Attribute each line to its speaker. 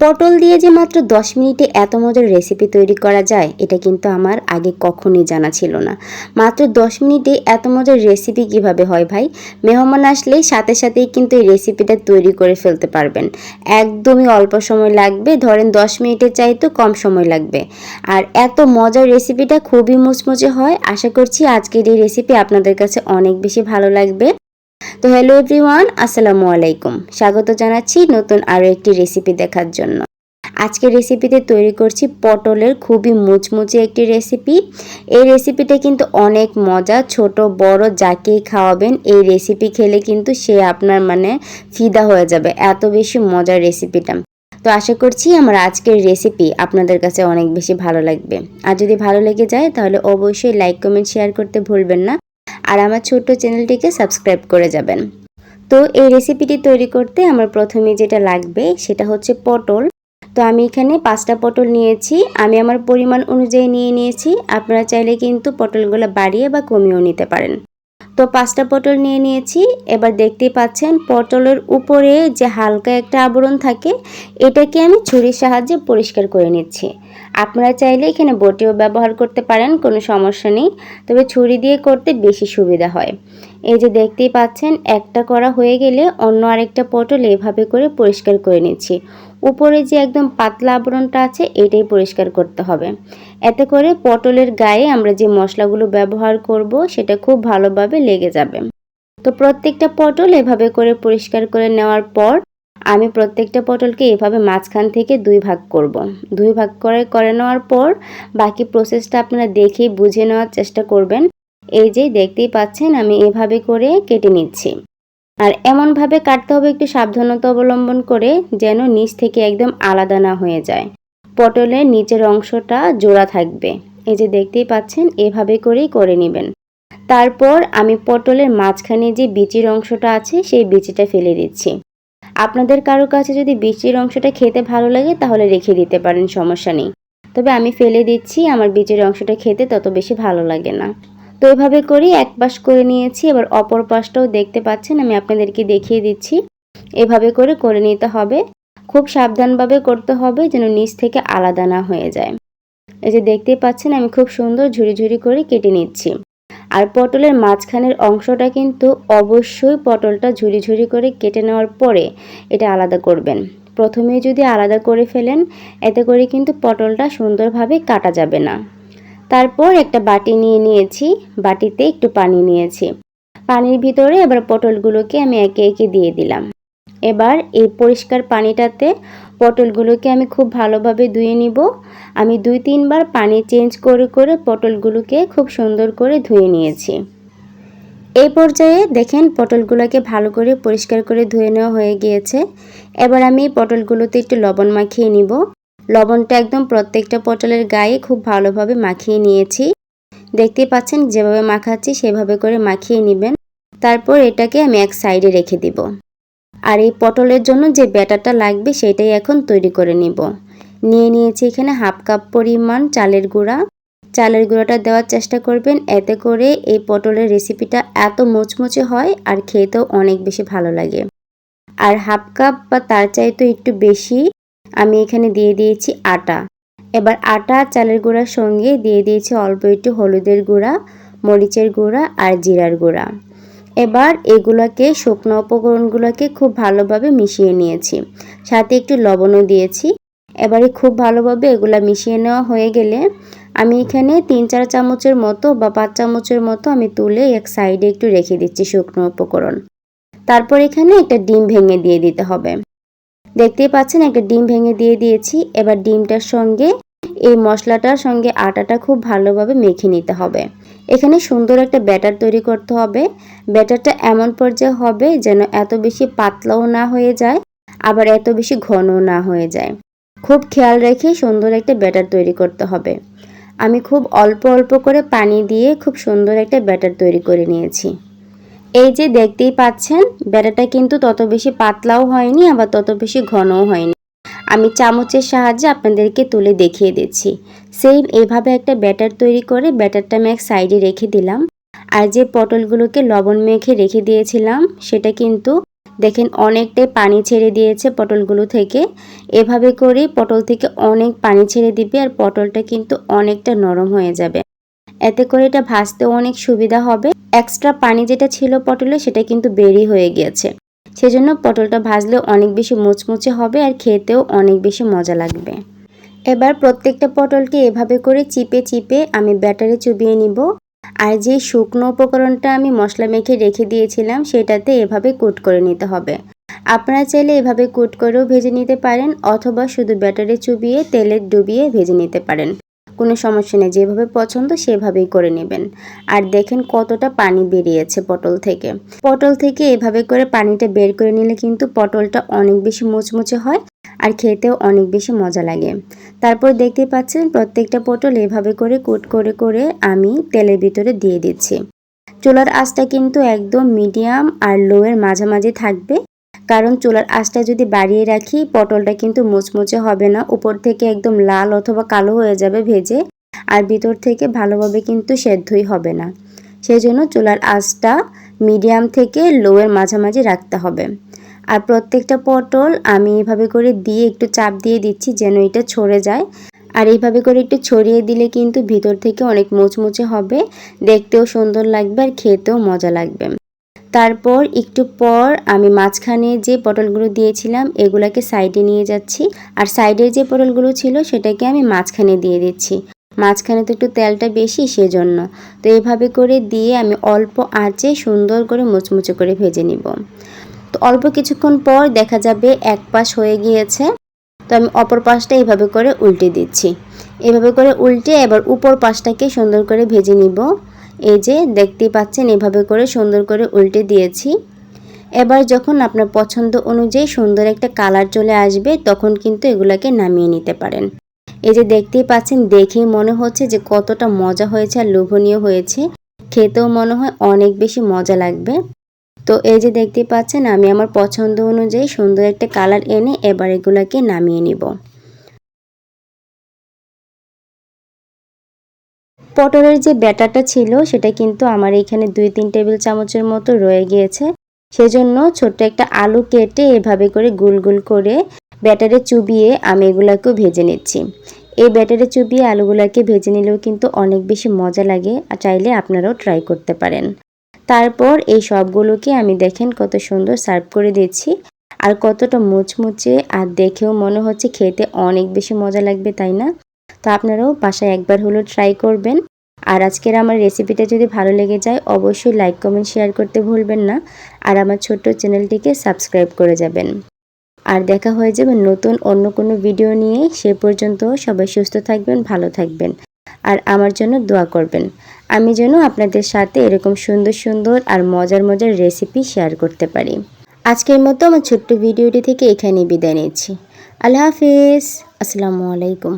Speaker 1: পটল দিয়ে যে মাত্র 10 মিনিটে এত মজার রেসিপি তৈরি করা যায়, এটা কিন্তু আমার আগে কখনোই জানা ছিল না। মাত্র 10 মিনিটে এত মজার রেসিপি কীভাবে হয় ভাই? মেহমান আসলেই সাথে সাথেই কিন্তু এই রেসিপিটা তৈরি করে ফেলতে পারবেন। একদমই অল্প সময় লাগবে, ধরেন 10 মিনিটের চাইতে কম সময় লাগবে। আর এত মজার রেসিপিটা খুবই মুচমুচে হয়, আশা করছি আজকের এই রেসিপি আপনাদের কাছে অনেক বেশি ভালো লাগবে। তো হ্যালো এভরিওয়ান, আসসালামু আলাইকুম। স্বাগত জানাচ্ছি নতুন আরও একটি রেসিপি দেখার জন্য। আজকের রেসিপিতে তৈরি করছি পটলের খুবই মুচমুচে একটি রেসিপি। এই রেসিপিটা কিন্তু অনেক মজা, ছোট, বড়, যাকেই খাওয়াবেন, এই রেসিপি খেলে কিন্তু সে আপনার মানে ফিদা হয়ে যাবে, এত বেশি মজার রেসিপিটা। তো আশা করছি আমার আজকের রেসিপি আপনাদের কাছে অনেক বেশি ভালো লাগবে। আর যদি ভালো লেগে যায় তাহলে অবশ্যই লাইক, কমেন্ট, শেয়ার করতে ভুলবেন না। আর আমার ছোট্ট চ্যানেলটিকে সাবস্ক্রাইব করে যাবেন। তো এই রেসিপিটি তৈরি করতে আমার প্রথমে যেটা লাগবে সেটা হচ্ছে পটল। তো আমি এখানে পাঁচটা পটল নিয়েছি। আমি আমার পরিমাণ অনুযায়ী নিয়ে নিয়েছি। আপনারা চাইলে কিন্তু পটলগুলো বাড়িয়ে বা কমিয়েও নিতে পারেন। তো পাঁচটা পটল নিয়ে নিয়েছি। এবার দেখতেই পাচ্ছেন পটলের উপরে যে হালকা একটা আবরণ থাকে, এটাকে আমি ছুরির সাহায্যে পরিষ্কার করে নিচ্ছি। আপনারা চাইলে এখানে বটিও ব্যবহার করতে পারেন, কোনো সমস্যা নেই। তবে ছুরি দিয়ে করতে বেশি সুবিধা হয়। এই যে দেখতেই পাচ্ছেন, একটা করা হয়ে গেলে অন্য আরেকটা পটল এভাবে করে পরিষ্কার করে নিচ্ছি। উপরে যে একদম পাতলা আবরণটা আছে, এটাই পরিষ্কার করতে হবে। এতে করে পটলের গায়ে আমরা যে মশলাগুলো ব্যবহার করব, সেটা খুব ভালোভাবে লেগে যাবে। তো প্রত্যেকটা পটল এভাবে করে পরিষ্কার করে নেওয়ার পর, আমি প্রত্যেকটা পটলকে এভাবে মাঝখান থেকে দুই ভাগ করব। দুই ভাগ করে করে নেওয়ার পর, বাকি প্রসেসটা আপনারা দেখে বুঝে নেওয়ার চেষ্টা করবেন। এই যে দেখতেই পাচ্ছেন, আমি এভাবে করে কেটে নিচ্ছি। আর এমনভাবে কাটতে হবে একটু সাবধানতা অবলম্বন করে যেন নিচ থেকে একদম আলাদা না হয়ে যায়। পটলের নিচের অংশটা জোড়া থাকবে। এই যে দেখতেই পাচ্ছেন, এভাবে করেই করে নেবেন। তারপর আমি পটলের মাঝখানে যে বিচির অংশটা আছে, সেই বিচিটা ফেলে দিচ্ছি। আপনাদের কারও কাছে যদি বিচির অংশটা খেতে ভালো লাগে, তাহলে রেখে দিতে পারেন, সমস্যা নেই। তবে আমি ফেলে দিচ্ছি, আমার বিচির অংশটা খেতে তত বেশি ভালো লাগে না। তো এভাবে করেই এক পাশ করে নিয়েছি, এবার অপর পাশটাও দেখতে পাচ্ছেন, আমি আপনাদেরকে দেখিয়ে দিচ্ছি। এভাবে করে করে নিতে হবে। খুব সাবধানভাবে করতে হবে যেন নিচ থেকে আলাদা না হয়ে যায়। এই যে দেখতেই পাচ্ছেন, আমি খুব সুন্দর ঝুড়ি ঝুড়ি করে কেটে নিচ্ছি। আর পটলের মাঝখানের অংশটা কিন্তু অবশ্যই পটলটা ঝুড়ি ঝুড়ি করে কেটে নেওয়ার পরে এটা আলাদা করবেন। প্রথমে যদি আলাদা করে ফেলেন, এতে করে কিন্তু পটলটা সুন্দরভাবে কাটা যাবে না। তারপর একটা বাটি নিয়ে নিয়েছি, বাটিতে একটু পানি নিয়েছি। পানির ভিতরে এবার পটলগুলোকে আমি একে একে দিয়ে দিলাম। এবার এই পরিষ্কার পানিটাতে পটলগুলোকে আমি খুব ভালোভাবে ধুয়ে নিব। আমি দুই তিনবার পানি চেঞ্জ করে করে পটলগুলোকে খুব সুন্দর করে ধুয়ে নিয়েছি। এই পর্যায়ে দেখেন পটলগুলোকে ভালো করে পরিষ্কার করে ধুয়ে নেওয়া হয়ে গিয়েছে। এবার আমি পটলগুলোতে একটু লবণ মাখিয়ে নিব। লবণটা একদম প্রত্যেকটা পটলের গায়ে খুব ভালোভাবে মাখিয়ে নিয়েছি। দেখতে পাচ্ছেন যেভাবে মাখাচ্ছি, সেভাবে করে মাখিয়ে নেবেন। তারপর এটাকে আমি এক সাইডে রেখে দিব। আর এই পটলের জন্য যে ব্যাটারটা লাগবে, সেটাই এখন তৈরি করে নিব। নিয়ে নিয়েছি এখানে হাফ কাপ পরিমাণ চালের গুঁড়া। চালের গুঁড়াটা দেওয়ার চেষ্টা করবেন, এতে করে এই পটলের রেসিপিটা এত মুচমুচে হয় আর খেতেও অনেক বেশি ভালো লাগে। আর হাফ কাপ বা তার চাইতে একটু বেশি আমি এখানে দিয়ে দিয়েছি আটা। এবার আটা, চালের গুঁড়ার সঙ্গে দিয়ে দিয়েছি অল্প একটু হলুদের গুঁড়া, মরিচের গুঁড়া আর জিরার গুঁড়া। এবার এগুলোকে শুকনো উপকরণগুলোকে খুব ভালোভাবে মিশিয়ে নিয়েছি। সাথে একটু লবণও দিয়েছি। এবারে খুব ভালোভাবে এগুলা মিশিয়ে নেওয়া হয়ে গেলে আমি এখানে তিন, চার চামচের মতো বা পাঁচ চামচের মতো আমি তুলে এক সাইডে একটু রেখে দিচ্ছি শুকনো উপকরণ। তারপর এখানে একটা ডিম ভেঙে দিয়ে দিতে হবে। দেখতেই পাচ্ছেন, একটা ডিম ভেঙে দিয়ে দিয়েছি। এবার ডিমটার সঙ্গে, এই মশলাটার সঙ্গে আটাটা খুব ভালোভাবে মেখে নিতে হবে। এখানে সুন্দর একটা ব্যাটার তৈরি করতে হবে। ব্যাটারটা এমন পর্যায়ে হবে যেন এত বেশি পাতলাও না হয়ে যায়, আবার এত বেশি ঘনও না হয়ে যায়। খুব খেয়াল রেখে সুন্দর একটা ব্যাটার তৈরি করতে হবে। আমি খুব অল্প অল্প করে পানি দিয়ে খুব সুন্দর একটা ব্যাটার তৈরি করে নিয়েছি। এই যে দেখতেই পাচ্ছেন ব্যাটারটা কিন্তু তত বেশি পাতলাও হয়নি, আবার তত বেশি ঘনও হয়নি। আমি চামচের সাহায্যে আপনাদেরকে তুলে দেখিয়ে দিচ্ছি। সেম এইভাবে একটা ব্যাটার তৈরি করে ব্যাটারটা আমি এক সাইডে রেখে দিলাম। আর যে পটলগুলোকে লবণ মেখে রেখে দিয়েছিলাম, সেটা কিন্তু দেখেন অনেকটাই পানি ছেড়ে দিয়েছে পটলগুলো থেকে। এভাবে করে পটল থেকে অনেক পানি ছেড়ে দিবে আর পটলটা কিন্তু অনেকটা নরম হয়ে যাবে। এতে করে এটা ভাজতেও অনেক সুবিধা হবে। এক্সট্রা পানি যেটা ছিল পটলে, সেটা কিন্তু বেরি হয়ে গিয়েছে। সেজন্য পটলটা ভাজলে অনেক বেশি মুচমুচে হবে আর খেতেও অনেক বেশি মজা লাগবে। এবার প্রত্যেকটা পটলকে এভাবে করে চিপে চিপে আমি ব্যাটারে চুবিয়ে নিব। আর যে শুকনো উপকরণটা আমি মশলা মেখে রেখে দিয়েছিলাম, সেটাতে এভাবে কুট করে নিতে হবে। আপনারা চাইলে এভাবে কুট করেও ভেজে নিতে পারেন, অথবা শুধু ব্যাটারে চুবিয়ে, তেলে ডুবিয়ে ভেজে নিতে পারেন। কোনো সমস্যা নেই, যেভাবে পছন্দ সেভাবেই করে নেবেন। আর দেখেন কতটা পানি বেরিয়েছে পটল থেকে। পটল থেকে এভাবে করে পানিটা বের করে নিলে কিন্তু পটলটা অনেক বেশি মুচমুচে হয় আর খেতেও অনেক বেশি মজা লাগে। তারপর দেখতে পাচ্ছেন প্রত্যেকটা পটল এভাবে করে কুট করে করে আমি তেলের ভিতরে দিয়ে দিচ্ছি। চুলার আঁচটা কিন্তু একদম মিডিয়াম আর লোয়ের মাঝামাঝি থাকবে। কারণ চুলার আঁচটা যদি বাড়িয়ে রাখি, পটলটা কিন্তু মুচমুচে হবে না। উপর থেকে একদম লাল অথবা কালো হয়ে যাবে ভেজে, আর ভিতর থেকে ভালোভাবে কিন্তু সেদ্ধই হবে না। সেই জন্য চুলার আঁচটা মিডিয়াম থেকে লোয়ের মাঝামাঝি রাখতে হবে। আর প্রত্যেকটা পটল আমি এভাবে করে দিয়ে একটু চাপ দিয়ে দিচ্ছি যেন এটা ছড়ে যায়। আর এইভাবে করে একটু ছড়িয়ে দিলে কিন্তু ভিতর থেকে অনেক মুচমুচে হবে, দেখতেও সুন্দর লাগবে আর খেতেও মজা লাগবে। তারপর একটু পর আমি মাঝখানে যে পটলগুলো দিয়েছিলাম, এগুলাকে সাইডে নিয়ে যাচ্ছি। আর সাইডের যে পটলগুলো ছিল, সেটাকে আমি মাঝখানে দিয়ে দিচ্ছি। মাঝখানে তো একটু তেলটা বেশি, সেজন্য। তো এইভাবে করে দিয়ে আমি অল্প আঁচে সুন্দর করে মুচমুচে করে ভেজে নিব। তো অল্প কিছুক্ষণ পর দেখা যাবে এক পাশ হয়ে গিয়েছে। তো আমি অপর পাশটা এইভাবে করে উল্টে দিচ্ছি। এভাবে করে উল্টে এবার উপর পাশটাকে সুন্দর করে ভেজে নিব। এই যে দেখতেই পাচ্ছেন, এভাবে করে সুন্দর করে উল্টে দিয়েছি। এবার যখন আপনার পছন্দ অনুযায়ী সুন্দর একটা কালার চলে আসবে, তখন কিন্তু এগুলাকে নামিয়ে নিতে পারেন। এই যে দেখতেই পাচ্ছেন, দেখেই মনে হচ্ছে যে কতটা মজা হয়েছে আর লোভনীয় হয়েছে। খেতেও মনে হয় অনেক বেশি মজা লাগবে। তো এই যে দেখতে পাচ্ছেন, আমি আমার পছন্দ অনুযায়ী সুন্দর একটা কালার এনে এবার এগুলাকে নামিয়ে নিব। পটলের যে ব্যাটারটা ছিল, সেটা কিন্তু আমার এখানে দুই তিন টেবিল চামচের মতো রয়ে গিয়েছে। সেজন্য ছোট্ট একটা আলু কেটে এভাবে করে গুল গুল করে ব্যাটারে চুবিয়ে আমি এগুলাকেও ভেজে নিচ্ছি। এই ব্যাটারে চুবিয়ে আলুগুলাকে ভেজে নিলেও কিন্তু অনেক বেশি মজা লাগে, আর চাইলে আপনারাও ট্রাই করতে পারেন। তারপর এই সবগুলোকে আমি দেখেন কত সুন্দর সার্ভ করে দিচ্ছি, আর কতটা মুচমুচে, আর দেখেও মনে হচ্ছে খেতে অনেক বেশি মজা লাগবে, তাই না? তো আপনারাও বাসায় একবার হলো ট্রাই করবেন। আর আজকের আমার রেসিপিটা যদি ভালো লেগে যায়, অবশ্যই লাইক কমেন্ট শেয়ার করতে ভুলবেন না। আর আমার ছোট্ট চ্যানেলটিকে সাবস্ক্রাইব করে যাবেন। আর দেখা হয়ে যাবে নতুন অন্য কোনো ভিডিও নিয়ে। সে পর্যন্ত সবাই সুস্থ থাকবেন, ভালো থাকবেন। আর আমার জন্য দোয়া করবেন। আমি যেন আপনাদের সাথে এরকম সুন্দর সুন্দর আর মজার মজার রেসিপি শেয়ার করতে পারি। আজকের মতো আমার ছোট্ট ভিডিওটি থেকে এখানেই বিদায় নিচ্ছি। আল্লাহ হাফিজ। আসসালামু আলাইকুম।